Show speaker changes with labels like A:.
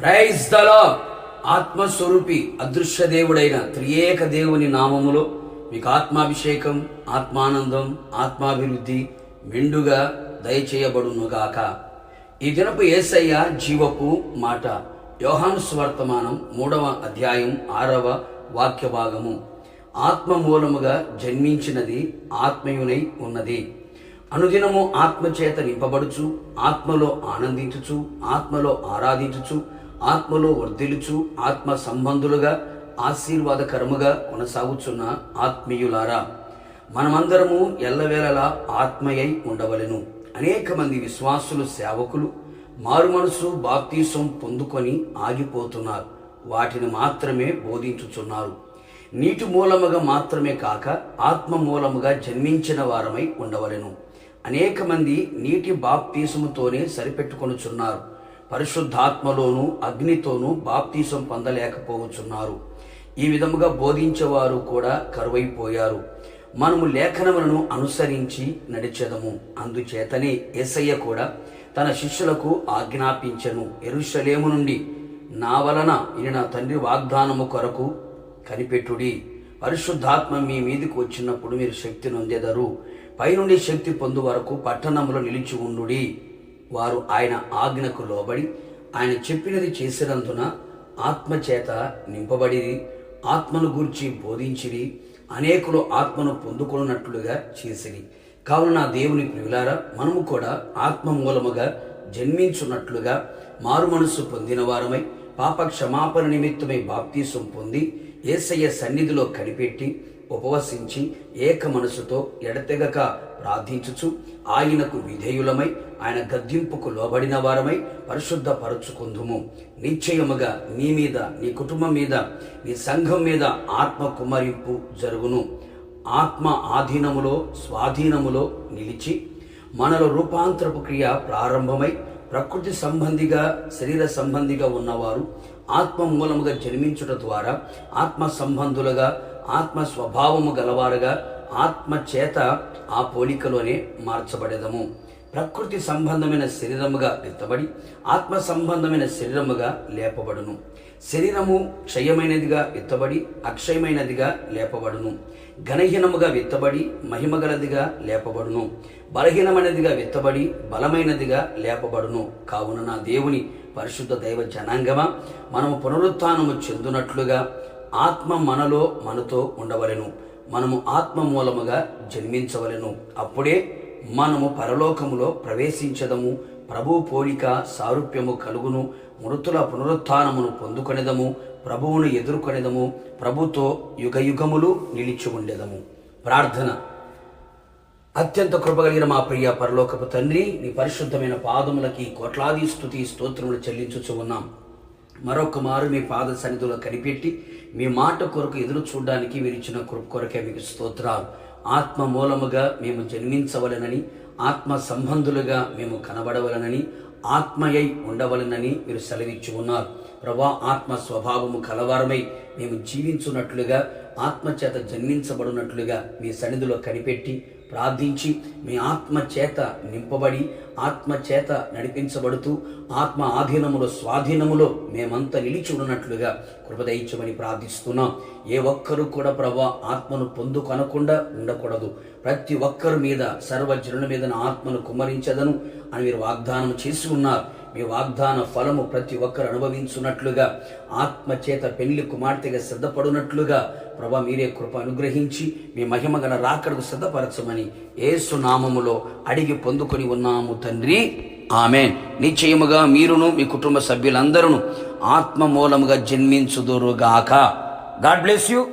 A: Praise ఆత్మస్వరూపి అదృశ్య దేవుడైన త్రియేక దేవుని నామములో మీకు ఆత్మాభిషేకం ఆత్మానందం ఆత్మాభివృద్ధి మెండుగా దయచేయబడునుగాక. ఈ దినపు ఏసయ్య జీవపు మాట యోహాను స్వర్తమానం మూడవ అధ్యాయం ఆరవ వాక్య భాగము. ఆత్మ మూలముగా జన్మించినది ఆత్మయునై ఉన్నది. అనుదినము ఆత్మచేత నింపబడుచు ఆత్మలో ఆనందించుచు ఆత్మలో ఆరాధించుచు ఆత్మలో వర్ధిల్లుచు ఆత్మ సంబంధులుగా ఆశీర్వాదకరముగా కొనసాగుచున్న ఆత్మీయులారా మనమందరము ఎల్లవేళలా ఆత్మయై ఉండవలెను. అనేక మంది విశ్వాసులు సేవకులు మారుమనసు బాప్తీసం పొందుకొని ఆగిపోతున్నారు. వాటిని మాత్రమే బోధించుచున్నారు. నీటి మూలముగా మాత్రమే కాక ఆత్మ మూలముగా జన్మించిన వారమై ఉండవలెను. అనేక మంది నీటి బాప్తీసముతోనే సరిపెట్టుకొనుచున్నారు. పరిశుద్ధాత్మలోనూ అగ్నితోనూ బాప్తీసం పొందలేకపోవచ్చున్నారు. ఈ విధముగా బోధించేవారు కూడా కరువైపోయారు. మనము లేఖనములను అనుసరించి నడిచెదము. అందుచేతనే యేసయ్య కూడా తన శిష్యులకు ఆజ్ఞాపించెను. ఎరుషలేము నుండి నా వలన ఇది నా తండ్రి వాగ్దానము కొరకు కనిపెట్టుడి. పరిశుద్ధాత్మ మీ మీదికి వచ్చినప్పుడు మీరు శక్తి నొందెదరు. పైనుండి శక్తి పొందు వరకు పట్టణంలో నిలిచి ఉండుడి. వారు ఆయన ఆజ్ఞకు లోబడి ఆయన చెప్పినది చేసినందున ఆత్మచేత నింపబడిది ఆత్మను గూర్చి బోధించిరి అనేకులు ఆత్మను పొందుకున్నట్లుగా చేసిరి. కావున నా దేవుని ప్రియులారా మనము కూడా ఆత్మ మూలముగా జన్మించున్నట్లుగా మారు మనస్సు పొందిన వారమై పాప క్షమాపణ నిమిత్తమై బాప్తీసం పొంది ఏసయ్య సన్నిధిలో కనిపెట్టి ఉపవసించి ఏక మనసుతో ఎడతెగక ప్రార్థించుచు. ఆయనకు విధేయులమై ఆయన గద్దింపుకు లోబడిన వారమై పరిశుద్ధపరచుకుందుము. నిశ్చయముగా నీ మీద నీ కుటుంబం మీద నీ సంఘం మీద ఆత్మ కుమరింపు జరుగును. ఆత్మ ఆధీనములో స్వాధీనములో నిలిచి మనలో రూపాంతరపు క్రియ ప్రారంభమై ప్రకృతి సంబంధిగా శరీర సంబంధిగా ఉన్నవారు ఆత్మ మూలముగా జన్మించుట ద్వారా ఆత్మ సంబంధులుగా ఆత్మ స్వభావము గలవారుగా ఆత్మ చేత ఆ పోలికలోనే మార్చబడేదము. ప్రకృతి సంబంధమైన శరీరముగా ఎత్తబడి ఆత్మ సంబంధమైన శరీరముగా లేపబడును. శరీరము క్షయమైనదిగా ఎత్తబడి అక్షయమైనదిగా లేపబడును. ఘనహీనముగా విత్తబడి మహిమగలదిగా లేపబడును. బలహీనమైనదిగా విత్తబడి బలమైనదిగా లేపబడును. కావున నా దేవుని పరిశుద్ధ దైవ జనాంగమా మనము పునరుత్నము చెందునట్లుగా ఆత్మ మనలో మనతో ఉండవలెను. మనము ఆత్మ మూలముగా జన్మించవలెను. అప్పుడే మనము పరలోకములో ప్రవేశించదము. ప్రభు పోలిక సారూప్యము కలుగును. మృతుల పునరుత్నమును పొందుకొనేదము. ప్రభువును ఎదుర్కొనేదము. ప్రభుతో యుగయుగములు నిలిచి ఉండేదము. ప్రార్థన. అత్యంత కృపగలిగిన మా ప్రియ పరలోకపు తండ్రి నీ పరిశుద్ధమైన పాదములకి కోట్లాది స్థుతి స్తోత్రములు చెల్లించుచు ఉన్నాం. మరొక మారు మీ పాద సన్నిధిలో కనిపెట్టి మీ మాట కొరకు ఎదురు చూడడానికి మీరు ఇచ్చిన కృప కొరకే మీకు స్తోత్రాలు. ఆత్మ మూలముగా మేము జన్మించవలనని ఆత్మ సంబంధులుగా మేము కనబడవలనని ఆత్మయై ఉండవలనని మీరు సెలవిచ్చి ఉన్నారు. ప్రభా ఆత్మ స్వభావము కలవారమై మేము జీవించున్నట్లుగా ఆత్మ చేత జన్మించబడినట్లుగా మీ సన్నిధిలో కనిపెట్టి ప్రార్థించి మీ ఆత్మ చేత నింపబడి ఆత్మ చేత నడిపించబడుతూ ఆత్మ ఆధీనములో స్వాధీనములో మేమంతా నిలిచి ఉన్నట్లుగా కృపదయించమని ప్రార్థిస్తున్నాం. ఏ ఒక్కరూ కూడా ప్రభా ఆత్మను పొందుకొనకుండా ఉండకూడదు. ప్రతి ఒక్కరి మీద సర్వజనుల మీద నా ఆత్మను కుమ్మరించదను అని మీరు వాగ్దానం చేసి ఉన్నారు. మీ వాగ్దాన ఫలము ప్రతి ఒక్కరు అనుభవించున్నట్లుగా ఆత్మచేత పెళ్ళి కుమార్తెగా సిద్ధపడునట్లుగా ప్రభా మీరే కృప అనుగ్రహించి మీ మహిమ గల రాకడకు సిద్ధపరచమని ఏసు నామములో అడిగి పొందుకొని ఉన్నాము తండ్రి. ఆమె నిశ్చయముగా మీరును మీ కుటుంబ సభ్యులందరూ ఆత్మ మూలముగా జన్మించుదురుగాక. God bless you.